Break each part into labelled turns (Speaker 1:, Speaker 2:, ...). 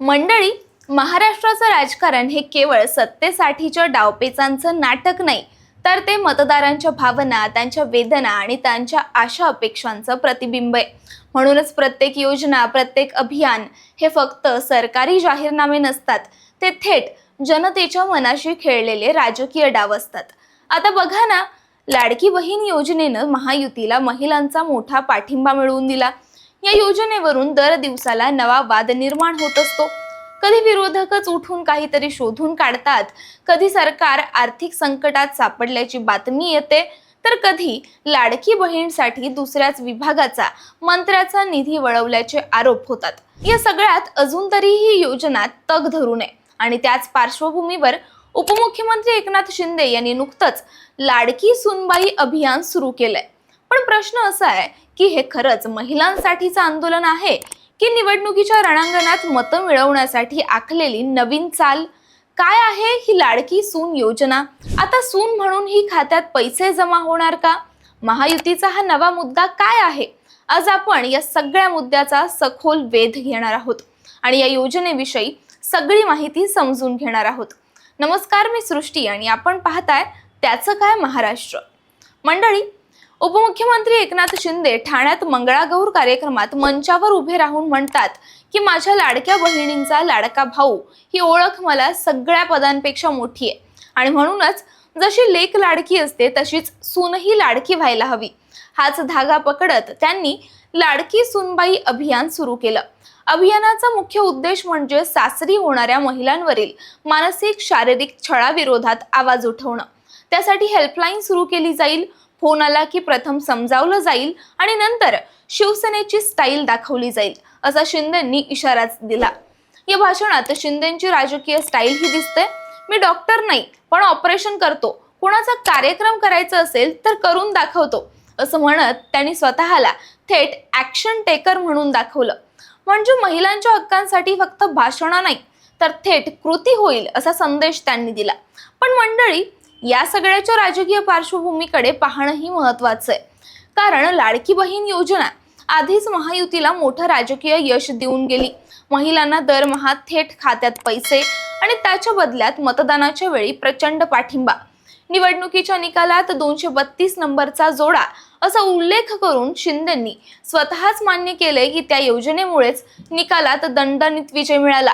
Speaker 1: मंडळी महाराष्ट्राचं राजकारण हे केवळ सत्तेसाठीच्या डावपेचांचं नाटक नाही तर ते मतदारांच्या भावना त्यांच्या वेदना आणि त्यांच्या आशा अपेक्षांचं प्रतिबिंब आहे. म्हणूनच प्रत्येक योजना प्रत्येक अभियान हे फक्त सरकारी जाहीरनामे नसतात ते थेट जनतेच्या मनाशी खेळलेले राजकीय डाव असतात. आता बघा ना लाडकी बहीण योजनेनं महायुतीला महिलांचा मोठा पाठिंबा मिळवून दिला. या योजनेवरून दर दिवसाला नवा वाद निर्माण होत असतो. कधी विरोधकच उठून काहीतरी शोधून काढतात कधी सरकार आर्थिक संकटात सापडल्याची बातमी येते तर कधी लाडकी बहीणसाठी दुसऱ्याच विभागाचा मंत्र्याचा निधी वळवल्याचे आरोप होतात. या सगळ्यात अजून तरीही योजना तग धरू नये आणि त्याच पार्श्वभूमीवर उपमुख्यमंत्री एकनाथ शिंदे यांनी नुकतंच लाडकी सुनबाई अभियान सुरू केलंय. पण प्रश्न असा आहे की हे खरंच महिलांसाठीचं आंदोलन आहे की निवडणुकीच्या रणांगणात मतं मिळवण्यासाठी आखलेली नवीन चाल? काय आहे ही लाडकी सून योजना? आता सून म्हणून ही खात्यात पैसे जमा होणार का? महायुतीचा हा नवा मुद्दा काय आहे? आज आपण या सगळ्या मुद्द्याचा सखोल वेध घेणार आहोत आणि या योजनेविषयी सगळी माहिती समजून घेणार आहोत. नमस्कार मी सृष्टी आणि आपण पाहताय त्याचं काय महाराष्ट्र. मंडळी उपमुख्यमंत्री एकनाथ शिंदे ठाण्यात मंगळागौर कार्यक्रमात मंचावर उभे राहून म्हणतात की माझ्या लाडक्या बहिणींचा लाडका भाऊ ही ओळख मला सगळ्या पदांपेक्षा मोठी आहे. आणि म्हणूनच जशी लेक लाडकी असते तशीच सूनही लाडकी व्हायला हवी. हाच धागा पकडत त्यांनी लाडकी सूनबाई अभियान सुरू केलं. अभियानाचा मुख्य उद्देश म्हणजे सासरी होणाऱ्या महिलांवरील मानसिक शारीरिक छळाविरोधात आवाज उठवणं. त्यासाठी हेल्पलाईन सुरू केली जाईल फोन आला की प्रथम समजावलं जाईल आणि नंतर शिवसेनेची स्टाईल दाखवली जाईल असा शिंदेंनी इशाराच दिला. या भाषणात शिंदेची राजकीय स्टाईल ही दिसते. मी डॉक्टर नाही पण ऑपरेशन करतो. कोणाचा कार्यक्रम करायचा असेल तर करून दाखवतो असं म्हणत त्यांनी स्वतःला थेट ॲक्शन टेकर म्हणून दाखवलं. म्हणजे महिलांच्या हक्कांसाठी फक्त भाषणं नाही तर थेट कृती होईल असा संदेश त्यांनी दिला. पण मंडळी या सगळ्याच्या राजकीय पार्श्वभूमीकडे पाहणंही महत्वाचं आहे. कारण लाडकी बहीण योजना आधीच महायुतीला मोठं राजकीय यश देऊन गेली. महिलांना दरमहा थेट खात्यात पैसे आणि त्याच्या बदल्यात मतदानाच्या वेळी प्रचंड पाठिंबा. निवडणुकीच्या निकालात दोनशे बत्तीस नंबरचा जोडा असा उल्लेख करून शिंदेंनी स्वतःच मान्य केले की त्या योजनेमुळेच निकालात दणदणीत विजय मिळाला.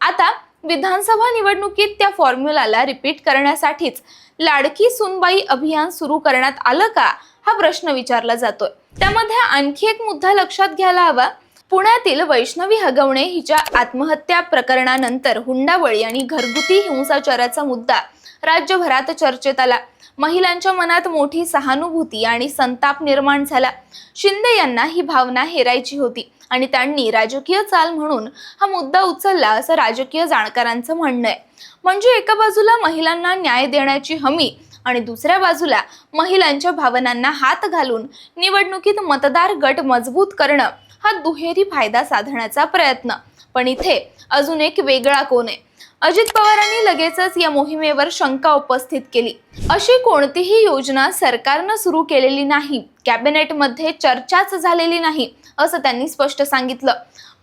Speaker 1: आता विधानसभा निवडणुकीत त्या फॉर्म्युलाला रिपीट करण्यासाठीच लाडकी सुनबाई अभियान सुरू करण्यात आलं का हा प्रश्न विचारला जातोय. त्यामध्ये आणखी एक मुद्दा लक्षात घ्यायला हवा. पुण्यातील वैष्णवी हगवणे हिच्या आत्महत्या प्रकरणानंतर हुंडाबळी आणि घरगुती हिंसाचाराचा मुद्दा राज्यभरात चर्चेत आला. महिलांच्या मनात मोठी सहानुभूती आणि संताप निर्माण झाला. शिंदे यांना ही भावना हेरायची होती आणि त्यांनी राजकीय चाल म्हणून हा मुद्दा उचलला असं राजकीय जाणकारांचं म्हणणं आहे. म्हणजे एका बाजूला महिलांना न्याय देण्याची हमी आणि दुसऱ्या बाजूला महिलांच्या भावनांना हात घालून निवडणुकीत मतदार गट मजबूत करणं हा दुहेरी फायदा साधण्याचा प्रयत्न. पण इथे अजून एक वेगळा कोण आहे? अजित पवारांनी लगेचच या मोहिमेवर शंका उपस्थित केली. अशी कोणतीही योजना सरकारनं सुरू केलेली नाही कॅबिनेटमध्ये चर्चाच झालेली नाही असं त्यांनी स्पष्ट सांगितलं.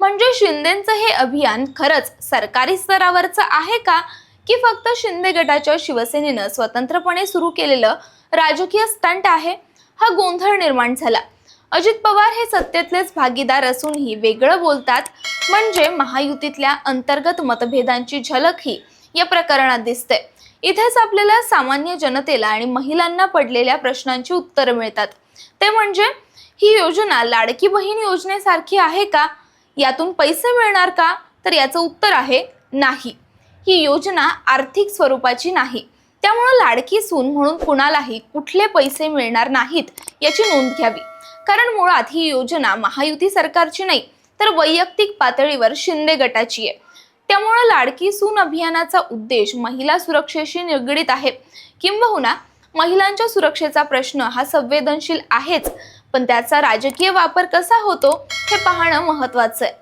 Speaker 1: म्हणजे शिंदेचं हे अभियान खरंच सरकारी स्तरावरचं आहे का? की फक्त शिंदे गटाच्या शिवसेनेनं स्वतंत्रपणे सुरू केलेलं राजकीय स्टंट आहे? हा गोंधळ निर्माण झाला. अजित पवार हे सत्तेतलेच भागीदार असूनही वेगळं बोलतात. म्हणजे महायुतीतल्या अंतर्गत मतभेदांची झलक ही या प्रकरणात दिसते. इथेच आपल्याला सामान्य जनतेला आणि महिलांना पडलेल्या प्रश्नांची उत्तरं मिळतात. ते म्हणजे ही योजना लाडकी बहीण योजनेसारखी आहे का? यातून पैसे मिळणार का? तर याचं उत्तर आहे नाही. ही योजना आर्थिक स्वरूपाची नाही. त्यामुळं लाडकी सून म्हणून कुणालाही कुठले पैसे मिळणार नाहीत याची नोंद घ्यावी. कारण मुळात ही योजना महायुती सरकारची नाही तर वैयक्तिक पातळीवर शिंदे गटाची आहे. त्यामुळं लाडकी सून अभियानाचा उद्देश महिला सुरक्षेशी निगडीत आहे. किंबहुना महिलांच्या सुरक्षेचा प्रश्न हा संवेदनशील आहेच पण त्याचा राजकीय वापर कसा होतो हे पाहणं महत्वाचं आहे.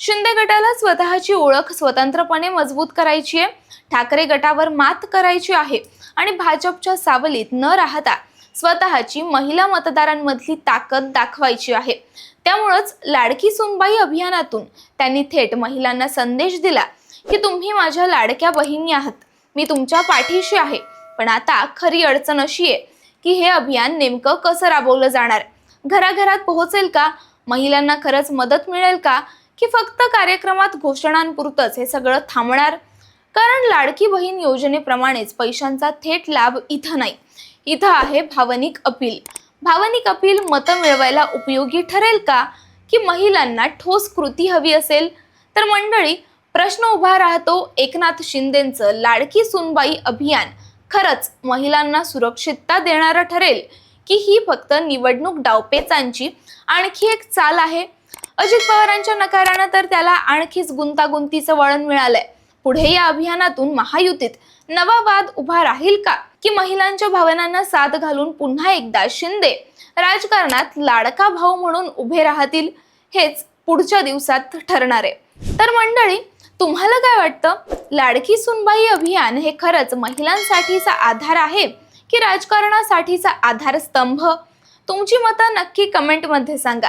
Speaker 1: शिंदे गटाला स्वतःची ओळख स्वतंत्रपणे मजबूत करायची आहे ठाकरे गटावर मात करायची आहे आणि भाजपच्या सावलीत न राहता स्वतःची महिला मतदारांमधली ताकद दाखवायची आहे. त्यामुळंच लाडकी सुनबाई अभियानातून त्यांनी थेट महिलांना संदेश दिला की तुम्ही माझ्या लाडक्या बहिणी आहात. मी तुमच्या पाठीशी आहे. पण आता खरी अडचण अशी आहे की हे अभियान नेमकं कसं राबवलं जाणार? घराघरात पोहोचेल का? महिलांना खरंच मदत मिळेल का? की फक्त कार्यक्रमात घोषणांपुरतंच हे सगळं थांबणार? कारण लाडकी बहीण योजनेप्रमाणेच पैशांचा थेट लाभ इथं नाही. इथं आहे भावनिक अपील. भावनिक अपील मतं मिळवायला उपयोगी ठरेल का? की महिलांना ठोस कृती हवी असेल? तर मंडळी प्रश्न उभा राहतो एकनाथ शिंदेंचं लाडकी सुनबाई अभियान. खरंच महिलांना सुरक्षितता देणारं ठरेल की ही फक्त निवडणूक डावपेचांची आणखी एक चाल आहे? अजित पवारांच्या नकारानं तर त्याला आणखीच गुंतागुंतीचं वळण मिळालंय. पुढे या अभियानातून महायुतीत नवा वाद उभा राहील का? की महिलांच्या भावनांना साथ घालून पुन्हा एकदा शिंदे राजकारणात लाडका भाऊ म्हणून उभे राहतील हेच पुढच्या दिवसात ठरणार आहे. तर मंडळी तुम्हाला काय वाटतं? लाडकी सुनबाई अभियान हे खरंच महिलांसाठीचा आधार आहे की राजकारणासाठीचा आधारस्तंभ? तुमची मतं नक्की कमेंटमध्ये सांगा.